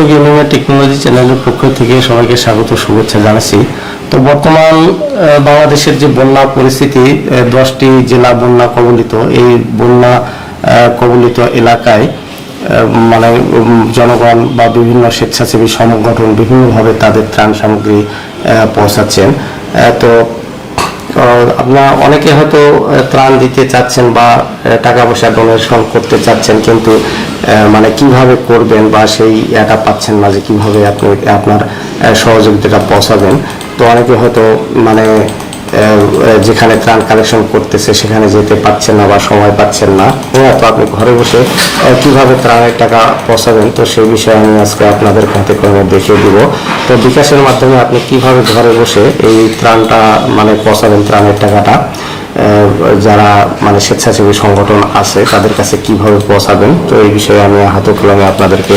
Astro gaming এর technology চ্যানেলের পক্ষ থেকে সবাইকে স্বাগত, শুভেচ্ছা জানাচ্ছি। তো বর্তমান বাংলাদেশের যে বন্যা পরিস্থিতি দশটি জেলা বন্যা কবলিত, এই বন্যা কবলিত এলাকায় মানে জনগণ বা বিভিন্ন স্বেচ্ছাসেবী সংগঠন বিভিন্নভাবে তাদের ত্রাণ সামগ্রী পৌঁছাচ্ছেন। তো আপনার অনেকে হয়তো ত্রাণ দিতে চাচ্ছেন বা টাকা পয়সা ডোনেশন করতে চাচ্ছেন, কিন্তু মানে কীভাবে করবেন বা সেই এটা পাচ্ছেন না যে কীভাবে আপনি আপনার সহযোগিতাটা পৌঁছাবেন। তো অনেকে হয়তো মানে যেখানে ত্রাণ কালেকশন করতেছে, সেখানে যেতে পারছেন না বা সময় পাচ্ছেন না। হ্যাঁ তো আপনি ঘরে বসে কীভাবে ত্রাণের টাকা পৌঁছাবেন? তো সেই বিষয়ে আমি আজকে আপনাদের হাতে কলমে দেখিয়ে দিব। তো বিকাশের মাধ্যমে আপনি কীভাবে ঘরে বসে এই ত্রাণটা মানে পৌঁছাবেন ত্রাণের টাকাটা? যারা মানে স্বেচ্ছাসেবী সংগঠন আছে, তাদের কাছে কীভাবে পৌঁছাবেন? তো এই বিষয়ে আমি হাতে কলমে আপনাদেরকে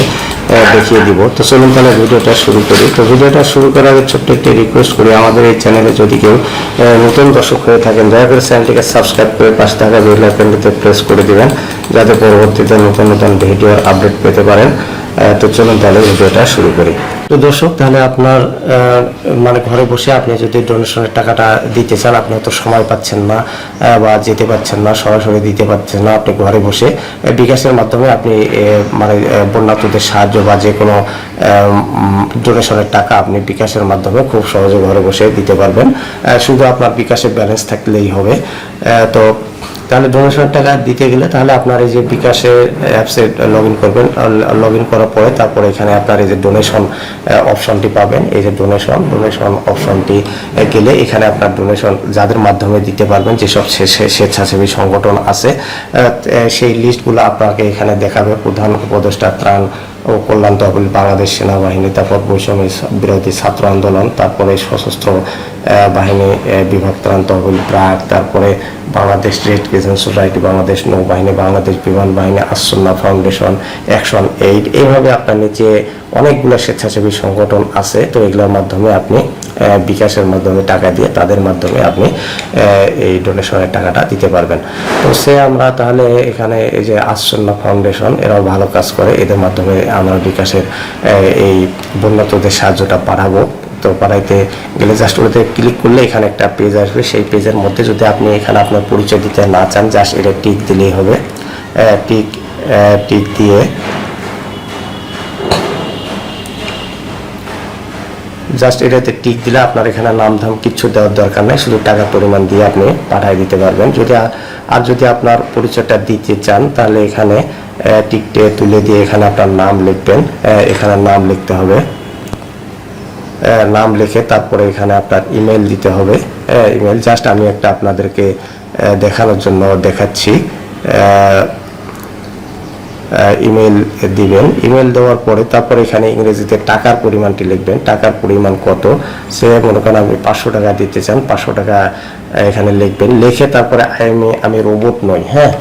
দেখিয়ে দিব। তো চলুন তাহলে ভিডিওটা শুরু করি। তো ভিডিওটা শুরু করার আগে ছোট্ট একটি রিকোয়েস্ট করি। আমাদের এই চ্যানেলে যদি কেউ নতুন দর্শক হয়ে থাকেন, দয়া করে চ্যানেলটিকে সাবস্ক্রাইব করে পাশে থাকা বেল আইকনটিতে প্রেস করে দিবেন, যাতে পরবর্তীতে নতুন নতুন ভিডিওর আপডেট পেতে পারেন। তো চলুন তাহলে ভিডিওটা শুরু করি। তো দর্শক, তাহলে আপনার মানে ঘরে বসে আপনি যদি ডোনেশনের টাকাটা দিতে চান, আপনি তো সময় পাচ্ছেন না বা যেতে পারছেন না, সরাসরি দিতে পারছেন না, আপনি ঘরে বসে বিকাশের মাধ্যমে আপনি মানে বন্যাতুদের সাহায্য বা যে কোনো ডোনেশনের টাকা আপনি বিকাশের মাধ্যমে খুব সহজে ঘরে বসে দিতে পারবেন। শুধু আপনার বিকাশের ব্যালেন্স থাকলেই হবে। তো তাহলে ডোনেশন টাকা দিতে গেলে তাহলে আপনার এই যে বিকাশে অ্যাপসে লগ ইন করবেন লগ ইন করার পরে তারপরে এখানে আপনার এই যে ডোনেশন অপশনটি পাবেন। এই যে ডোনেশন ডোনেশন অপশনটি গেলে এখানে আপনার ডোনেশন যাদের মাধ্যমে দিতে পারবেন, যেসব স্বেচ্ছাসেবী সংগঠন আছে সেই লিস্টগুলো আপনাকে এখানে দেখাবে। প্রধান উপদেষ্টা ত্রাণ ও কল্যাণ তহবিল বাংলাদেশ সেনাবাহিনী, তারপর বৈষম্য বিরোধী ছাত্র আন্দোলন, তারপরে সশস্ত্র বাহিনী বিভাগ তহবিল ব্রাক, তারপরে Bangladesh red crescent society, Bangladesh নৌবাহিনী, বাংলাদেশ বিমান বাহিনী, আসন্না ফাউন্ডেশন, অ্যাকশন এইড। এইভাবে আপনার নিচে অনেকগুলো স্বেচ্ছাসেবী সংগঠন আছে, তো এগুলোর মাধ্যমে আপনি বিকাশের মাধ্যমে টাকা দিয়ে তাদের মাধ্যমে আপনি এই ডোনেশনের টাকাটা দিতে পারবেন। তো সে আমরা তাহলে এখানে এই যে আসন্না ফাউন্ডেশন এরাও ভালো কাজ করে। এদের মাধ্যমে আমরা বিকাশের এই বন্যাতদের সাহায্যটা পাঠাবো। তো পাড়াইতে গেলে জাস্ট ওটাতে ক্লিক করলে এখানে একটা পেজ আসবে। সেই পেজের মধ্যে যদি আপনি এখানে আপনার পরিচয় দিতে না চান জাস্ট এটা টিক দিলেই হবে। টিক টিক দিয়ে জাস্ট এটাতে টিক দিলে আপনার এখানে নাম ধাম কিচ্ছু দেওয়ার দরকার নেই, শুধু টাকা পরিমাণ দিয়ে আপনি পাঠিয়ে দিতে পারবেন। যদি আর- যদি আপনার পরিচয়টা দিতে চান, তাহলে এখানে টিকটে তুলে দিয়ে এখানে আপনার নাম লিখবেন। এখানে নাম লিখতে হবে। নাম লিখে তারপরে এখানে আপনার ইমেল দিতে হবে। ইমেল জাস্ট আমি একটা আপনাদেরকে দেখানোর জন্য দেখাচ্ছি। ইমেল দিবেন। ইমেল দেওয়ার পরে তারপরে এখানে ইংরেজিতে টাকার পরিমাণটি লিখবেন। টাকার পরিমাণ কত? সে মনে করেন আপনি পাঁচশো টাকা দিতে চান পাঁচশো টাকা এখানে লিখবেন। লিখে তারপরে আমি আমি রোবট নই হ্যাঁ?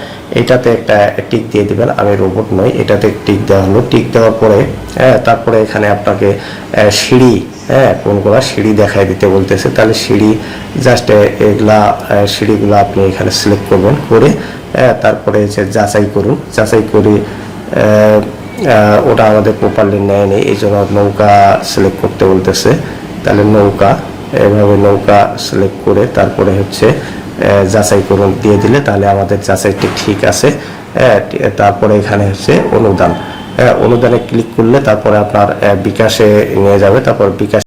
এটাতে একটা টিক দিয়ে দিবেন আমি রোবট নই এটাতে টিক দেওয়া হলো। টিক দেওয়ার পরে হ্যাঁ তারপরে এখানে আপনাকে সিঁড়ি হ্যাঁ কোন কোনগুলো সিঁড়ি দেখাই দিতে বলতেছে। তাহলে সিঁড়ি জাস্ট এগুলা সিঁড়িগুলো আপনি এখানে সিলেক্ট করবেন করে আহ, তারপরে যাচাই করুন। যাচাই করে ওটা আমাদের প্রপারলি নেয়নি এই জন্য নৌকা সিলেক্ট করতে বলতেছে। তাহলে নৌকা, এভাবে নৌকা সিলেক্ট করে তারপরে হচ্ছে যাচাই করুন, দিয়ে দিলে তাহলে আমাদের যাচাইটি ঠিক আছে। তারপরে এখানে হচ্ছে অনুদান। অনুদানে ক্লিক করলে তারপরে আপনার বিকাশে নিয়ে যাবে, তারপর বিকাশ